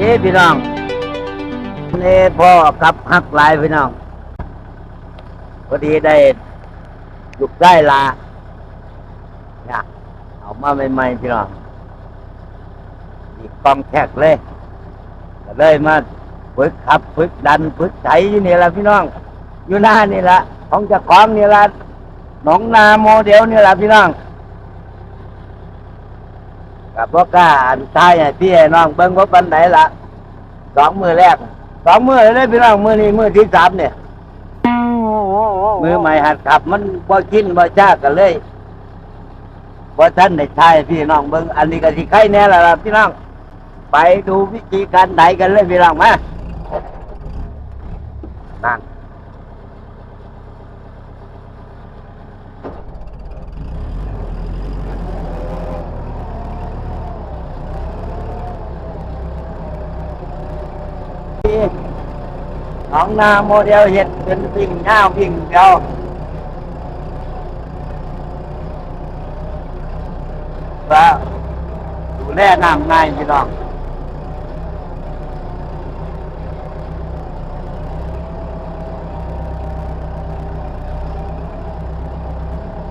เด้พี่น้องนี่พ่อกับฮักหลายพี่น้องพอดีได้ลูกได้ลาเนี่ยเอามาใหม่ๆพี่น้องอีกองแขกเลยก็เลยมาฝึกขับฝึกดันฝึกไถอยู่นี่ละพี่น้อง อยู่หน้านี่ละของจะของนี่ละหนองนาโมเดลนี่ละพี่น้อง กับพ่อกล้าอันท้ายให้พี่ให้น้องเบิ้งว่าปันไหนละสองมือแรกสองมือเลยพี่น้องมือนี้มือที่สามเนี่ยมือใหม่หัดขับมันบ่กินบ่ชากันเลยบ่ท่านได้ทายพี่น้องเบิ้งอันนี้ก็สิใครแน่ละล่ะพี่น้อง ไปดูวิธีการไถกันเลยพี่น้องมานั่น น้องนาโมเดลเห็ดเป็นวิ่งง่าวิ่งเดียวว่าดูแลน้ำง่ายพี่น้อง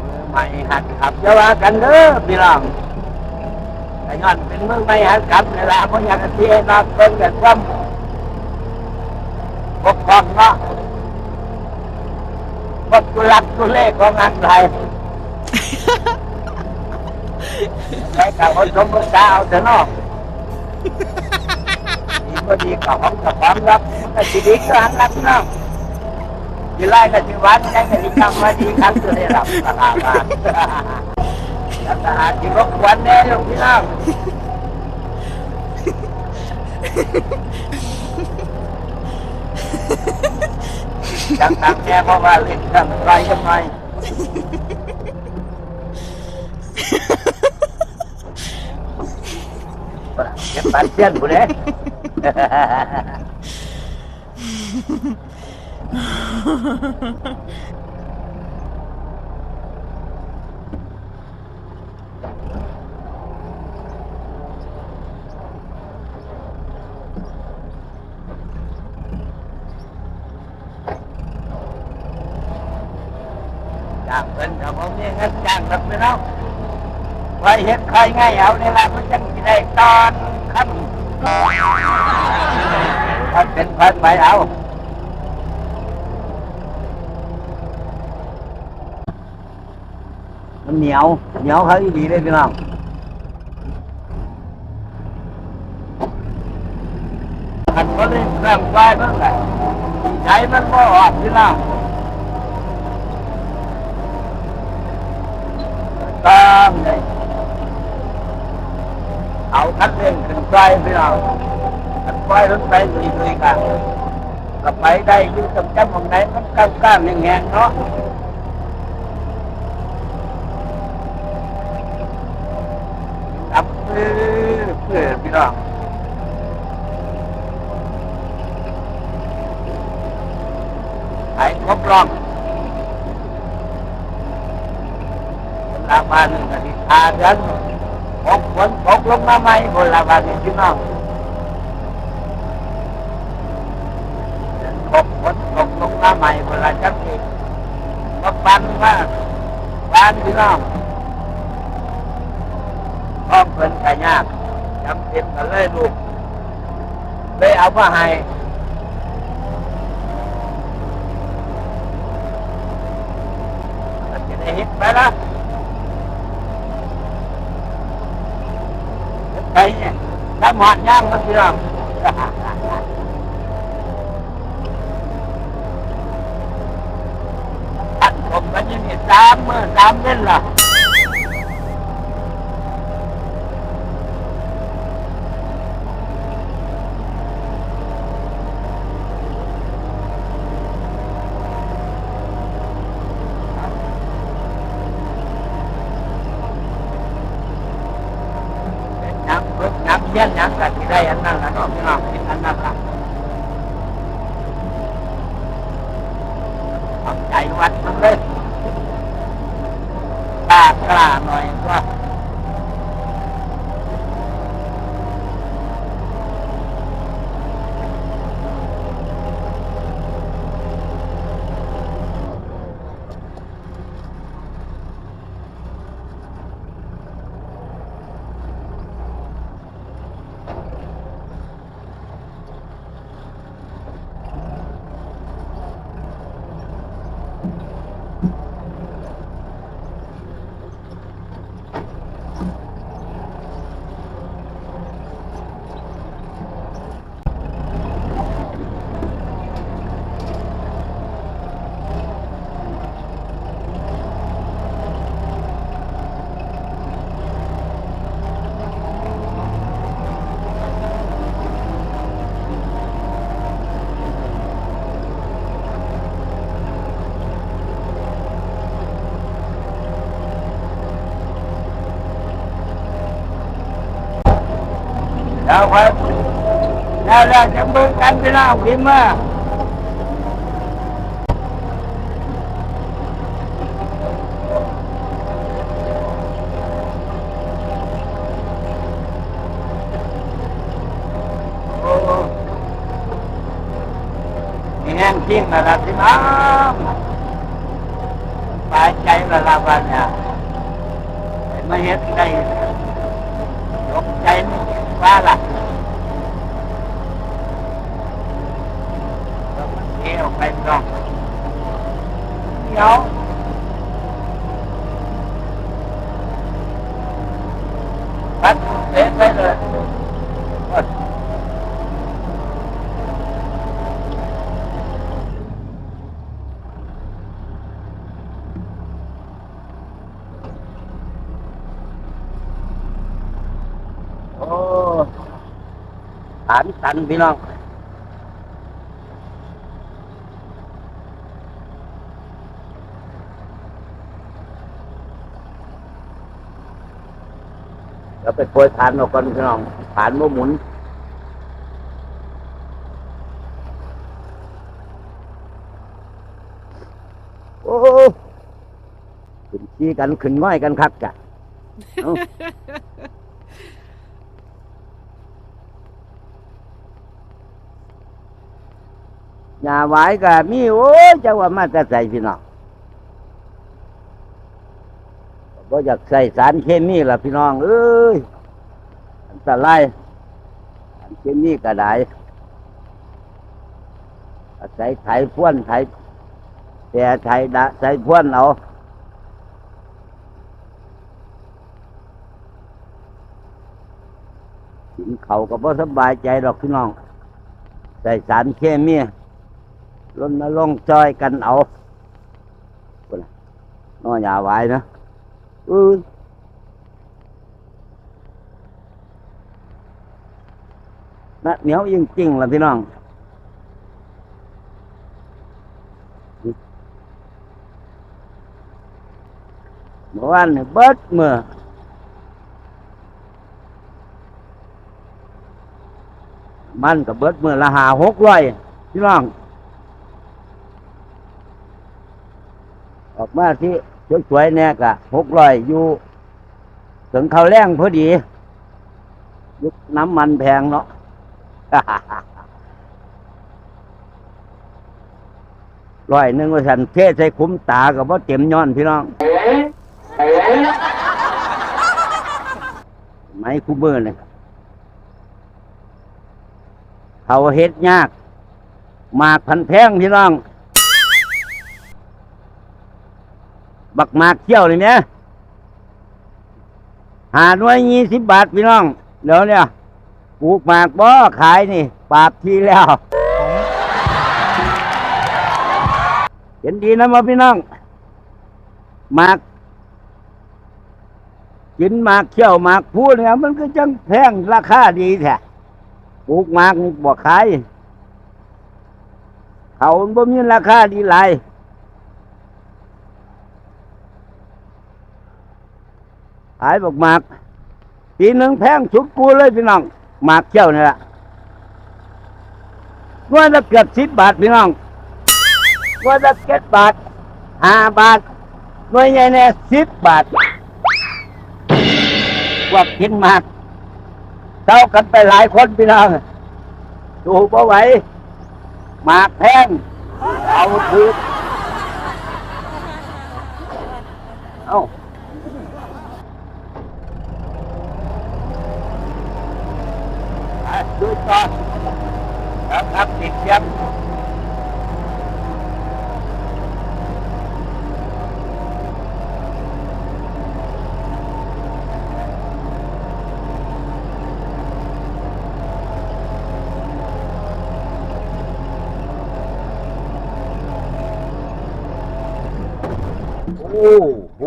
มือใหม่หัดขับจะว่ากันเด้อพี่น้องแต่ย้อนเป็นมือใหม่หัดขับนี่แหละเพราะอยากจะเที่ยวนักเป็นกันว่าปกครองเนาะวัตถุลักตัวเลขของงานไทยใช้กับคนสมบูรณ์เอาแต่นอกดีก็ดีกับของกับความรับมันก็ดีดีก็หันรับนาะยีไล่กับจีวันใช้กับกรรมมาดีครั้งตัวได้รับตลาดมาแล้วทหารที่รบกวนแน่ลูกพี่น้อง จังนักแน่เพราะว่าเล่นกันไรยังไง เก็บปันเสียนผู้เด้ จ้างเพิ่นกับผมนี่เงินจ้างกับพี่น้องไว้เฮ็ดใครง่ายเอานี่ละมันจังสิได้ตอนค่ำถ้าเป็นพันไปเอามันเหนียวเหนียวเขาอีดีเลยพี่น้องมันก็เลยเครื่องไฟมันแหละใจมันก็ออกพี่น้องตามเลยเอา คันเร่งขึ้นไฟพี่น้องคันไฟรถไฟลุยๆกันก็ไปได้ยู่งจำจำของไหนมันก้าวก้าวแห้งๆเนาะครับเพื่อเพื่อพี่น้องไอ้ครบรอบคนละวันกันที่อาเดือน หกฝนตกลงมาใหม่คนละวันนี่พี่น้องหกฝนตกลงมาใหม่คนละจังสิก็ปันว่าปันพี่น้องพ่อเพิ่นก็ยากจำเป็นก็เลยลูกเลยเอามาให้จะได้เห็นไปละเฮ็ด ไปเนี่ยถ้าหมอดย่างมันพี่น้องอัดผมก็ยังเห็นตามเมื่อตามเล่นล่ะ น้ำ รถน้ำเย็นน้ำกันที่ได้อันนั้นละเนาะพี่น้องกินอันนั้นละเอาใจวัดมันเลยกล้ากล้าหน่อย ว่าแล้วครับแล้วแล้วจะเบิ่งกันพี่น้องพิมพ์มาโอ้มีแห้งจริงระดับพี่น้องสบายใจระดับวันเนี่ยได้มาเฮ็ดได้ยกใจนี่ว่าล่ะ แล้วมันเที่ยวไปนอกเดี๋ยวพัดเสียไปเลยโอ้ฐานสันพี่น้องเราไปโปรยทานออกก่อนพี่น้องฐานบ่หมุนโอ้ขึ้นขี้กันขึ้นง่อยกันคักกะเอ้า หญ้าหวายก็มีโอ้ยจะว่ามาแต่ใส่พี่น้องบ่อยากใส่สารเคมีล่ะพี่น้อง เอ้ยอันตรายสารเคมีก็ได้อาศัยไถพ่วนไถแต่ไถดะใส่พ่วนเอาินเขาก็บ่สบายใจดอกพี่น้องใส่สารเคมี รณรงค์จอยกันเอาพุ่นน้ออย่าไว้นะอือนะเหนียวจริงๆล่ะพี่น้องเมื่อวานเบิดเมื่อมันก็เบิดเมื่อละหาหกร้อยพี่น้อง ออกมาที่สวยๆเนี่ยกะหกร้อยอยู่ถึงเขาแรงพอดียุคน้ำมันแพงเนาะร้อยหนึ่งว่าสันเทใส่คุ้มตากับว่าเต็มย้อนพี่น้องไม้คู่มือเนี่ยเขาเฮ็ดยาก มากพันแพงพี่น้อง บักหมากเที่ยวเลยเนี่ยหาหน่วยยี่สิบบาทพี่น้อง เดี๋ยวเนี่ยปลูกหมากบ่ขายนี่ ปราบทีแล้ว เห็นดีนะมาพี่น้อง หมาก กินหมากเขี้ยวหมากพูดเนี่ยมันก็จังแพงราคาดีแท้ปลูกหมากนี่บ่ขาย เขามันบ่มีราคาดีหลาย ขายบอกหมากปีหนึ่งแพงสุดกูเลยพี่น้องหมากเจ้านี่แหละว่าละเกือบสิบบาทพี่น้องว่าละเจ็ดบาทห้าบาทหน่วยใหญ่เนี่ยสิบบาทว่ากินหมากเท่ากันไปหลายคนพี่น้องดูบ่ไหวหมากแพงเอาถูกเอา อะ ดูต่อครับครับติดเสียงโอ้โห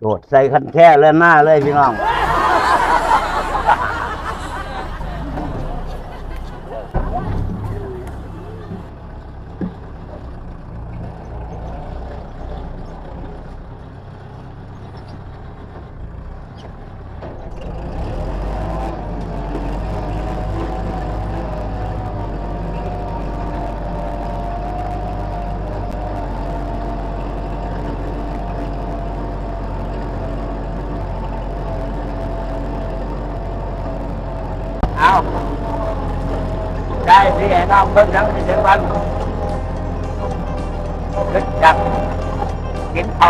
โดดใส่คันแค่เลยหน้าเลยพี่น้อง เอาได้ที่ไอ้น้องเพิ่งทั้งที่ถึงวันขึ้นจับกินเขา